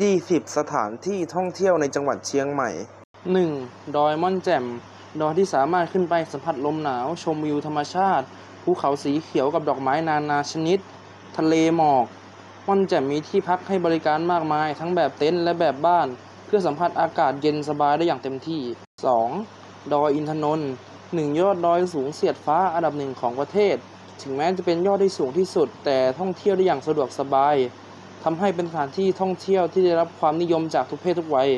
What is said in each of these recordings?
20 สถานที่ท่องเที่ยวในจังหวัดเชียงใหม่ 1. ดอยม่อนแจ่ม ดอยที่สามารถขึ้นไปสัมผัสลมหนาว ชมวิวธรรมชาติ ภูเขาสีเขียวกับดอกไม้นานาชนิด ทะเลหมอก ม่อนแจ่มมีที่พักให้บริการมากมาย ทั้งแบบเต็นท์และแบบบ้าน เพื่อสัมผัสอากาศเย็นสบายได้อย่างเต็มที่ 2. ดอยอินทนนท์หนึ่งยอดดอยสูงเสียดฟ้าอันดับหนึ่งของประเทศ ถึงแม้จะเป็นยอดที่สูงที่สุด แต่ท่องเที่ยวได้อย่างสะดวกสบาย ทำให้เป็นสถานที่ท่องเที่ยวที่ได้รับความนิยมจากทุกเพศทุกวัย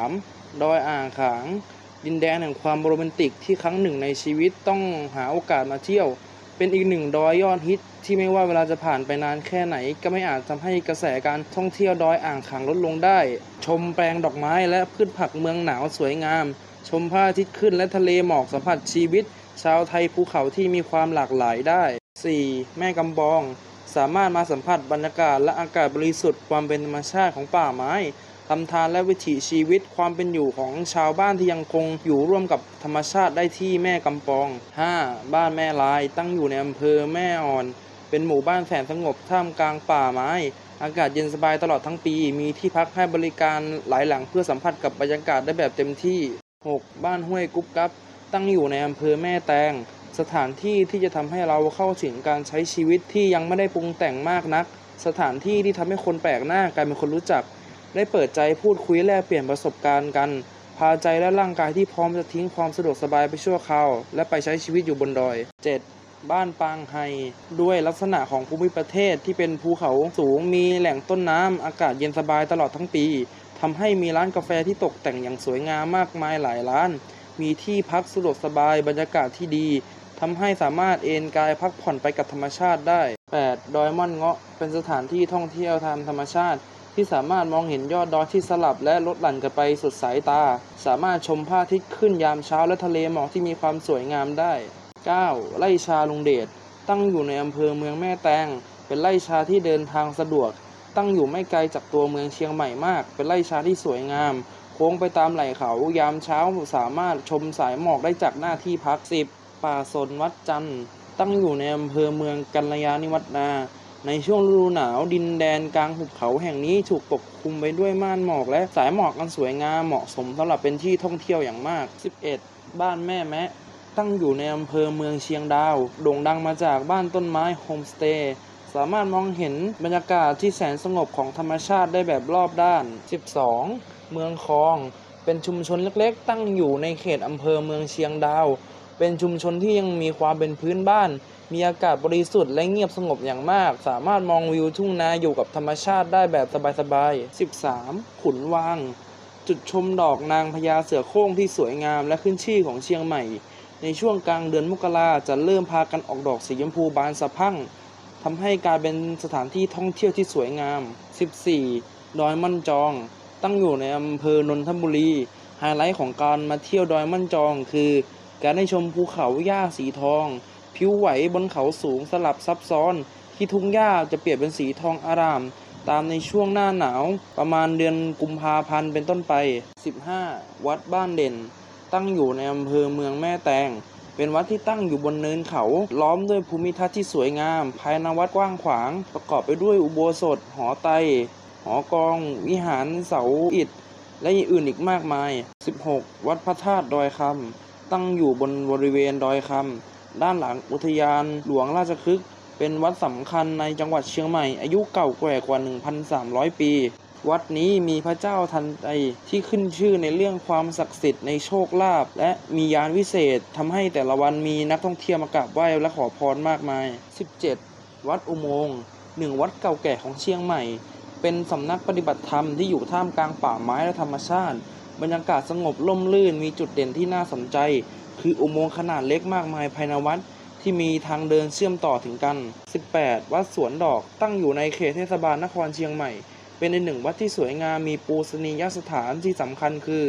3. ดอยอ่างขาง ดินแดนแห่งความโรแมนติกที่ครั้งหนึ่งในชีวิตต้องหาโอกาสมาเที่ยว เป็นอีกหนึ่งดอยยอดฮิตที่ไม่ว่าเวลาจะผ่านไปนานแค่ไหน ก็ไม่อาจทำให้กระแสการท่องเที่ยวดอยอ่างขางลดลงได้ ชมแปลงดอกไม้และพืชผักเมืองหนาวสวยงาม ชมพระอาทิตย์ขึ้นและทะเลหมอกสัมผัสชีวิต ชาวไทยภูเขาที่มีความหลากหลายได้ 4. แม่กำบอง สามารถมาสัมผัสบรรยากาศและอากาศบริสุทธิ์ความเป็นธรรมชาติของป่าไม้ทำทานและวิถีชีวิตความเป็นอยู่ของชาวบ้านที่ยังคงอยู่ร่วมกับธรรมชาติได้ที่แม่กำปอง 5. บ้านแม่ลายตั้งอยู่ในอำเภอแม่อ่อน เป็นหมู่บ้านแสนสงบท่ามกลางป่าไม้ อากาศเย็นสบายตลอดทั้งปี มีที่พักให้บริการหลายหลังเพื่อสัมผัสกับบรรยากาศได้แบบเต็มที่ 6. บ้านห้วยกุ๊บกับตั้งอยู่ในอำเภอแม่แตง สถานที่ที่จะทำให้เราเข้าถึงการใช้ชีวิตที่ยังไม่ได้ปรุงแต่งมากนัก สถานที่ที่ทำให้คนแปลกหน้ากลายเป็นคนรู้จัก ได้เปิดใจพูดคุยแลกเปลี่ยนประสบการณ์กัน พาใจและร่างกายที่พร้อมจะทิ้งความสะดวกสบายไปชั่วคราว และไปใช้ชีวิตอยู่บนดอย 7. บ้านปางไฮ ด้วยลักษณะของภูมิประเทศที่เป็นภูเขาสูงมีแหล่งต้นน้ำอากาศเย็นสบายตลอดทั้งปีทำให้มีร้านกาแฟที่ตกแต่งอย่างสวยงามมากมายหลายร้าน มีที่พักสะดวกสบายบรรยากาศที่ดี ทำให้สามารถเอนกายพักผ่อนไปกับธรรมชาติได้ 8. ดอยม่อนเงาะ เป็นสถานที่ท่องเที่ยวทางธรรมชาติ ที่สามารถมองเห็นยอดดอยที่สลับและลดหลั่นกันไปสุดสายตา สามารถชมพระอาทิตย์ขึ้นยามเช้าและทะเลหมอกที่มีความสวยงามได้ 9. ไร่ชาลุงเดช ตั้งอยู่ในอำเภอเมืองแม่แตง เป็นไร่ชาที่เดินทางสะดวก ตั้งอยู่ไม่ไกลจากตัวเมืองเชียงใหม่มาก เป็นไร่ชาที่สวยงาม โค้งไปตามไหล่เขา ยามเช้าสามารถชมสายหมอกได้จากหน้าที่พัก 10. ป่าสนวัดจันทร์ตั้งอยู่ในอำเภอเมืองกัลยาณิวัฒนา ในช่วงฤดูหนาวดินแดนกลางหุบเขาแห่งนี้ถูกปกคลุมไปด้วยม่านหมอกและสายหมอกอันสวยงามเหมาะสมสำหรับเป็นที่ท่องเที่ยวอย่างมาก 11. บ้านแม่แมะ ตั้งอยู่ในอำเภอเมืองเชียงดาว โด่งดังมาจากบ้านต้นไม้โฮมสเตย์สามารถมองเห็นบรรยากาศที่แสนสงบของธรรมชาติได้แบบรอบด้าน 12. เมืองคลอง เป็นชุมชนเล็กๆ ตั้งอยู่ในเขตอำเภอเมืองเชียงดาว เป็นชุมชนที่ยังมีความเป็นพื้นบ้าน มีอากาศบริสุทธิ์และเงียบสงบอย่างมาก สามารถมองวิวทุ่งนาอยู่กับธรรมชาติได้แบบสบายๆ 13. ขุนวางจุดชมดอกนางพญาเสือโคร่งที่สวยงามและขึ้นชื่อของเชียงใหม่ ในช่วงกลางเดือนมกราจะเริ่มพากันออกดอกสีชมพูบานสะพั่งทำให้กลายเป็นสถานที่ท่องเที่ยวที่สวยงาม 14. ดอยมั่นจอง ตั้งอยู่ในอำเภอนนทบุรี ไฮไลท์ของการมาเที่ยวดอยมั่นจองคือ การได้ชมภูเขาหญ้าสีทอง ผิวไหวบนเขาสูงสลับซับซ้อน ที่ทุ่งหญ้าจะเปลี่ยนเป็นสีทองอาราม ตามในช่วงหน้าหนาวประมาณเดือนกุมภาพันธ์เป็นต้นไป 15. วัดบ้านเด่น ตั้งอยู่ในอำเภอเมืองแม่แตง เป็นวัดที่ตั้งอยู่บนเนินเขา ล้อมด้วยภูมิทัศน์ที่สวยงาม ภายในวัดกว้างขวาง ประกอบไปด้วยอุโบสถ หอไตหอกอง วิหารเสาอิฐ และอื่นอีกมากมาย 16. วัดพระธาตุดอยคำ ตั้งอยู่บนบริเวณดอยคำด้านหลังอุทยานหลวงราชคฤห์เป็นวัดสำคัญในจังหวัดเชียงใหม่ อายุเก่าแก่กว่า 1,300 ปี วัดนี้มีพระเจ้าทันใจที่ขึ้นชื่อในเรื่องความศักดิ์สิทธิ์ในโชคลาภและมียานวิเศษทำให้แต่ละวันมีนักท่องเที่ยวมากราบไหว้และขอพรมากมาย 17. วัดอุโมงค์หนึ่งวัดเก่าแก่ของเชียงใหม่ เป็นสำนักปฏิบัติธรรมที่อยู่ท่ามกลางป่าไม้และธรรมชาติ บรรยากาศสงบร่มรื่นมีจุดเด่นที่น่าสนใจ คืออุโมงค์ขนาดเล็กมากมายภายในวัดที่มีทางเดินเชื่อมต่อถึงกัน 18. วัดสวนดอกตั้งอยู่ในเขตเทศบาลนครเชียงใหม่ เป็นในหนึ่งวัดที่สวยงามมีปูชนียสถานที่สำคัญคือ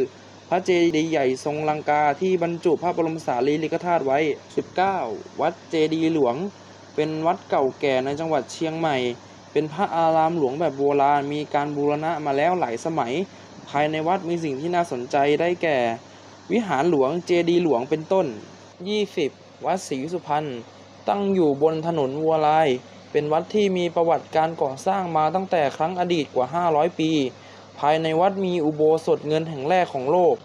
พระเจดีย์ใหญ่ทรงลังกาที่บรรจุพระบรมสารีริกธาตุไว้ 19. วัดเจดีย์หลวง เป็นวัดเก่าแก่ในจังหวัดเชียงใหม่ เป็นพระอารามหลวงแบบโบราณมีการบูรณะมาแล้วหลายสมัย ภายในวัดมีสิ่งที่น่าสนใจได้แก่ วิหารหลวงเจดีหลวงเป็นต้น 20. วัดศรีสุพรรณตั้งอยู่บนถนนวัวลาย เป็นวัดที่มีประวัติการก่อสร้างมาตั้งแต่ครั้งอดีตกว่า 500 ปี ภายในวัดมีอุโบสถเงินแห่งแรกของโลก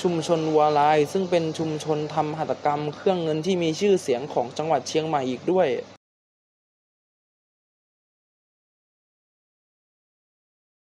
ชุมชนวัวลาย ซึ่งเป็นชุมชนทำหัตถกรรมเครื่องเงินที่มีชื่อเสียงของจังหวัดเชียงใหม่อีกด้วย